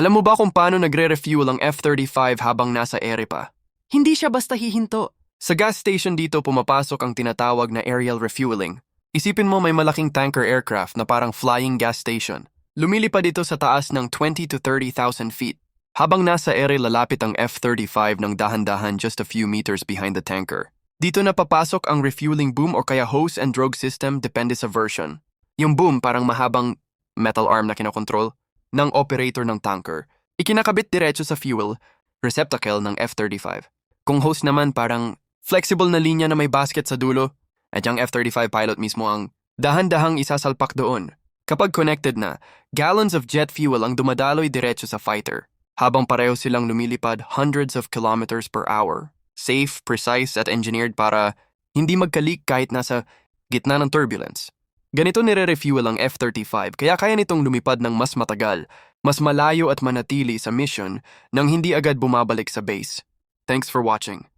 Alam mo ba kung paano nagre-refuel ang F-35 habang nasa ere pa? Hindi siya basta hihinto. Sa gas station dito pumapasok ang tinatawag na aerial refueling. Isipin mo may malaking tanker aircraft na parang flying gas station. Lumilipad ito sa taas ng 20 to 30,000 feet. Habang nasa ere lalapit ang F-35 ng dahan-dahan just a few meters behind the tanker. Dito na papasok ang refueling boom o kaya hose and drogue system depende sa version. Yung boom parang mahabang metal arm na kinokontrol ng operator ng tanker. Ikinakabit diretso sa fuel receptacle ng F-35. Kung hose naman parang flexible na linya na may basket sa dulo at yung F-35 pilot mismo ang dahan-dahang isasalpak doon. Kapag connected na, gallons of jet fuel ang dumadaloy diretso sa fighter, habang pareho silang lumilipad hundreds of kilometers per hour. Safe, precise at engineered para hindi magkalik kahit nasa gitna ng turbulence. Ganito nire-refuel ang F-35 kaya kaya nitong lumipad ng mas matagal, mas malayo at manatili sa mission nang hindi agad bumabalik sa base. Thanks for watching.